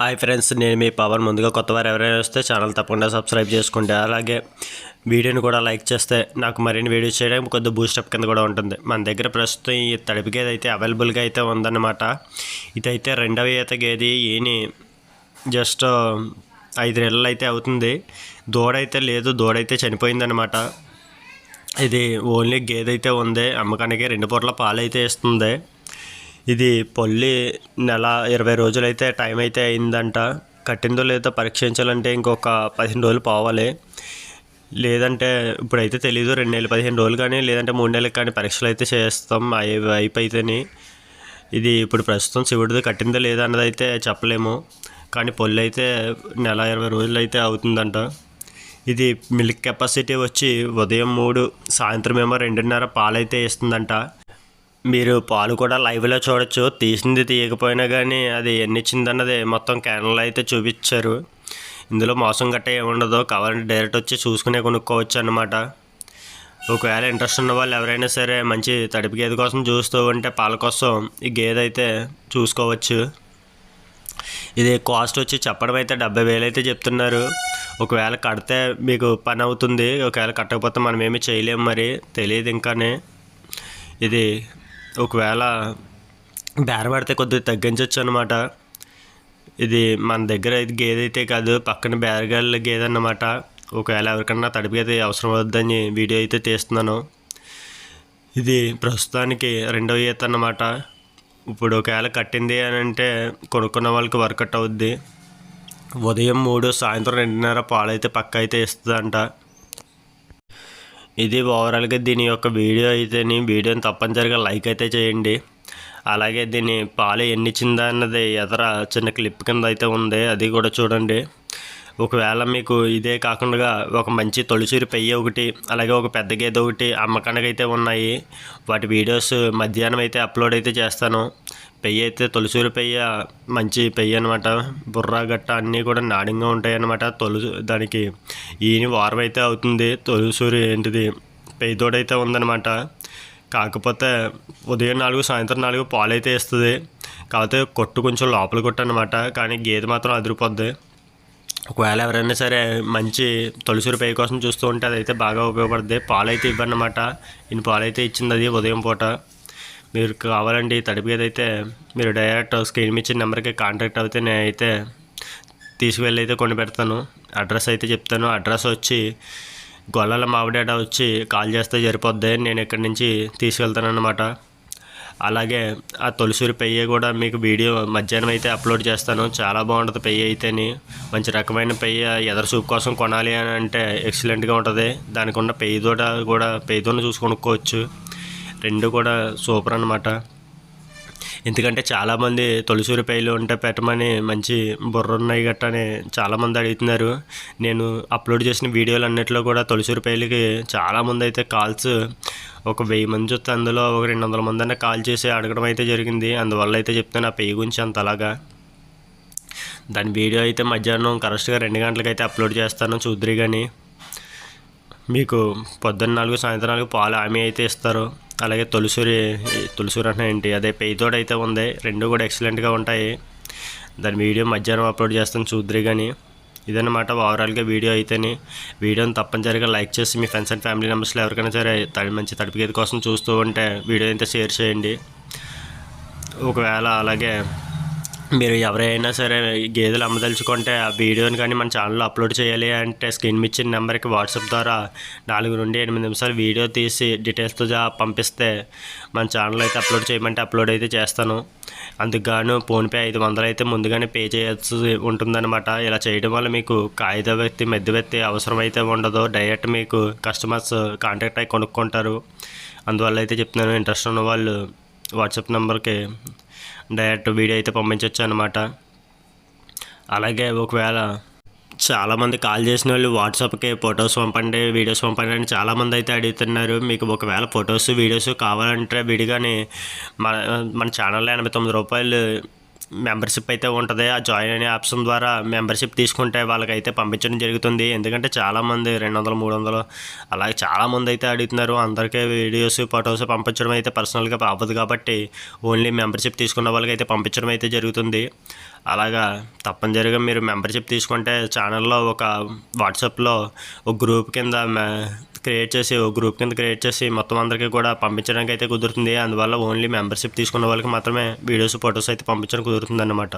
Hi friends నేను మీ పవన్. ముందుగా కొత్తవారు ఎవరైనా వస్తే ఛానల్ తప్పకుండా సబ్స్క్రైబ్ చేసుకోండి అలాగే వీడియోని కూడా లైక్ చేస్తే నాకు మరిన్ని వీడియోస్ చేయడానికి కొద్దిగా బూస్టప్ కింద కూడా ఉంటుంది. మన దగ్గర ప్రస్తుతం ఈ తడిపి గేదె అయితే అవైలబుల్గా అయితే ఉందన్నమాట. ఇదైతే రెండవ ఈత గేది ఈని జస్ట్ ఐదు నెలలు అయితే అవుతుంది. దూడైతే లేదు దూడైతే చనిపోయిందనమాట ఇది ఓన్లీ గేదె అయితే ఉంది. అమ్మకానికి రెండు పూట్ల పాలు అయితే ఇస్తుంది. ఇది పొల్లి నెల ఇరవై రోజులైతే టైం అయితే అయిందంట. కట్టిందో లేదో పరీక్షించాలంటే ఇంకొక పదిహేను రోజులు పోవాలి. లేదంటే ఇప్పుడైతే తెలీదు రెండు నెలలు పదిహేను రోజులు కానీ లేదంటే మూడు నెలలకు కానీ పరీక్షలు అయితే చేస్తాం అవి అయిపోయితేని ఇది ఇప్పుడు ప్రస్తుతం శివుడిది కట్టిందో లేదా అన్నది అయితే చెప్పలేము. కానీ పొల్లి అయితే నెల ఇరవై రోజులు అయితే అవుతుందంట. ఇది మిల్క్ కెపాసిటీ వచ్చి ఉదయం మూడు సాయంత్రం ఏమో రెండున్నర పాలైతే ఇస్తుందంట మీరు పాలు కూడా లైవ్లో చూడొచ్చు. తీసింది తీయకపోయినా కానీ అది ఎన్ని ఇచ్చిందన్నది మొత్తం క్యానల్ అయితే చూపించారు. ఇందులో మోసం గట్ట ఏముండదు కావాలంటే డైరెక్ట్ వచ్చి చూసుకునే కొనుక్కోవచ్చు అన్నమాట ఒకవేళ ఇంట్రెస్ట్ ఉన్న వాళ్ళు ఎవరైనా సరే మంచి తడిపి గేదె కోసం చూస్తూ ఉంటే పాల కోసం ఈ గేదె అయితే చూసుకోవచ్చు. ఇది కాస్ట్ వచ్చి చెప్పడం అయితే డెబ్బై వేలు అయితే చెప్తున్నారు. ఒకవేళ కడితే మీకు పని అవుతుంది. ఒకవేళ కట్టకపోతే మనం ఏమీ చేయలేము మరి. తెలియదు ఇంకానే. ఇది ఒకవేళ బేర పడితే కొద్దిగా తగ్గించవచ్చు అనమాట ఇది మన దగ్గర అయితే గేదె అయితే కాదు పక్కన బేరగాళ్ళ గేదె అన్నమాట. ఒకవేళ ఎవరికన్నా తడిపి గేదె అవసరం అవుద్దని వీడియో అయితే తీస్తున్నాను. ఇది ప్రస్తుతానికి రెండవ ఈత అన్నమాట. ఇప్పుడు ఒకవేళ కట్టింది అని అంటే కొనుక్కున్న వాళ్ళకి వర్కౌట్ అవుద్ది. ఉదయం మూడు సాయంత్రం రెండున్నర పాలు అయితే పక్క అయితే ఇస్తుందంట. ఇది ఓవరాల్గా దీని యొక్క వీడియో అయితేని వీడియోని తప్పనిసరిగా లైక్ అయితే చేయండి. అలాగే దీని పాలు ఎన్ని ఇచ్చిందా అన్నది ఎదర చిన్న క్లిప్ కింద అయితే ఉంది అది కూడా చూడండి. ఒకవేళ మీకు ఇదే కాకుండా ఒక మంచి తొలిసూరి పెయ్యి ఒకటి అలాగే ఒక పెద్ద గేదె ఒకటి అమ్మకానికి అయితే ఉన్నాయి. వాటి వీడియోస్ మధ్యాహ్నం అయితే అప్లోడ్ అయితే చేస్తాను. పెయ్యి అయితే తొలిసూరి పెయ్య మంచి పెయ్యి అనమాట బుర్ర గట్ట అన్నీ కూడా నాడింగా ఉంటాయి అనమాట తొలి దానికి ఈయన వారం అయితే అవుతుంది. తొలిసూరి ఏంటిది? పెయ్యి తోడైతే ఉందన్నమాట. కాకపోతే ఉదయం నాలుగు సాయంత్రం నాలుగు పాలు అయితే ఇస్తుంది కాకపోతే కొట్టు కొంచెం లోపల కొట్టు అనమాట కానీ గేదె మాత్రం అదిరిపోద్ది. ఒకవేళ ఎవరైనా సరే మంచి తొలిసూరి పై కోసం చూస్తూ ఉంటే అదైతే బాగా ఉపయోగపడుతుంది పాలు అయితే ఇవ్వన్నమాట ఇన్ని పాలు అయితే ఇచ్చింది అది ఉదయం పూట. మీరు కావాలండి తడిపేదైతే అయితే మీరు డైరెక్ట్ స్క్రీన్ ఇచ్చిన నెంబర్కి కాంటాక్ట్ అయితే నేనైతే తీసుకువెళ్ళి అయితే కొని పెడతాను. అడ్రస్ అయితే చెప్తాను. అడ్రస్ వచ్చి గొల్లల మావిడేట వచ్చి కాల్ చేస్తే సరిపోద్ది. నేను ఇక్కడి నుంచి తీసుకెళ్తాను అన్నమాట అలాగే ఆ తొలిసూరి పెయ్య కూడా మీకు వీడియో మధ్యాహ్నం అయితే అప్లోడ్ చేస్తాను. చాలా బాగుంటుంది పెయ్య అయితేని. మంచి రకమైన పెయ్య ఎదర సూప్ కోసం కొనాలి అని అంటే ఎక్సలెంట్గా ఉంటుంది. దానికి ఉన్న పెయ్యి తోట కూడా పెయ్యతోనే చూసి కొనుక్కోవచ్చు. రెండు కూడా సూపర్ అనమాట ఎందుకంటే చాలామంది తొలిసూరి పైలు ఉంటే పెట్టమని మంచి బుర్ర ఉన్నాయి గట్టని చాలామంది అడుగుతున్నారు. నేను అప్లోడ్ చేసిన వీడియోలు అన్నింటిలో కూడా తొలిసూరి పెయ్యలకి చాలామంది అయితే కాల్స్ ఒక వెయ్యి మంది చూస్తే అందులో ఒక రెండు వందల మంది అన్న కాల్ చేసి అడగడం అయితే జరిగింది. అందువల్ల అయితే చెప్తాను ఆ పెయ్యి గురించి అంత అలాగా. దాని వీడియో అయితే మధ్యాహ్నం కరెక్ట్గా రెండు గంటలకైతే అప్లోడ్ చేస్తాను చూద్దరి కానీ మీకు పొద్దున్న నాలుగు సాయంత్రం నాలుగు పాలు హామీ అయితే ఇస్తారు. అలాగే తొలిసూరి తొలిసూరి అంటే ఏంటి? అదే పెయ్యతోడు అయితే ఉంది. రెండు కూడా ఎక్సలెంట్గా ఉంటాయి. దాని వీడియో మధ్యాహ్నం అప్లోడ్ చేస్తాను చూద్దరి కానీ ఇదన్నమాట ఓవరాల్గా వీడియో అయితేనే. వీడియోని తప్పనిసరిగా లైక్ చేసి మీ ఫ్రెండ్స్ అండ్ ఫ్యామిలీ మెంబర్స్లో ఎవరికైనా సరే తడి మంచి తడిపి కోసం చూస్తూ ఉంటే వీడియో అయితే షేర్ చేయండి. ఒకవేళ అలాగే మీరు ఎవరైనా సరే గేదెలు అమ్మదలుచుకుంటే ఆ వీడియోని కానీ మన ఛానల్లో అప్లోడ్ చేయాలి అంటే స్క్రీన్ ఇచ్చిన నెంబర్కి వాట్సాప్ ద్వారా నాలుగు నుండి ఎనిమిది నిమిషాలు వీడియో తీసి డీటెయిల్స్తో జా- పంపిస్తే మన ఛానల్ అయితే అప్లోడ్ చేయమంటే అప్లోడ్ అయితే చేస్తాను. అందుకు గాను ఫోన్పే ఐదు వందలు అయితే ముందుగానే పే చేయాల్సి ఉంటుందన్నమాట. ఇలా చేయడం వల్ల మీకు కాగిత వ్యక్తి మధ్య వ్యక్తి అవసరమైతే ఉండదు. డైరెక్ట్ మీకు కస్టమర్స్ కాంటాక్ట్ అయి కొనుక్కుంటారు. అందువల్ల అయితే చెప్తున్నాను ఇంట్రెస్ట్ ఉన్న వాళ్ళు వాట్సాప్ నెంబర్కి డైరెక్ట్ వీడియో అయితే పంపించవచ్చు అనమాట అలాగే ఒకవేళ చాలామంది కాల్ చేసిన వాళ్ళు వాట్సాప్కి ఫొటోస్ పంపండి వీడియోస్ పంపండి అని చాలామంది అయితే అడుగుతున్నారు. మీకు ఒకవేళ ఫొటోస్ వీడియోస్ కావాలంటే విడిగానే మన మన ఛానల్లో ఎనభై తొమ్మిది రూపాయలు మెంబర్షిప్ అయితే ఉంటుంది. ఆ జాయిన్ అనే ఆప్షన్ ద్వారా మెంబర్షిప్ తీసుకుంటే వాళ్ళకైతే పంపించడం జరుగుతుంది. ఎందుకంటే చాలామంది రెండు వందలు మూడు వందలు అలాగే చాలామంది అయితే అడుగుతున్నారు. అందరికీ వీడియోస్ ఫొటోస్ పంపించడం అయితే పర్సనల్గా అవ్వదు కాబట్టి ఓన్లీ మెంబర్షిప్ తీసుకున్న వాళ్ళకి అయితే పంపించడం అయితే జరుగుతుంది. అలాగా తప్పనిసరిగా మీరు మెంబర్షిప్ తీసుకుంటే ఛానల్లో ఒక వాట్సాప్లో ఒక గ్రూప్ కింద క్రియేట్ చేసి ఒక గ్రూప్ కింద క్రియేట్ చేసి మొత్తం అందరికీ కూడా పంపించడానికి అయితే కుదురుతుంది. అందువల్ల ఓన్లీ మెంబర్షిప్ తీసుకున్న వాళ్ళకి మాత్రమే వీడియోస్ ఫొటోస్ అయితే పంపించడం కుదురుతుంది అన్నమాట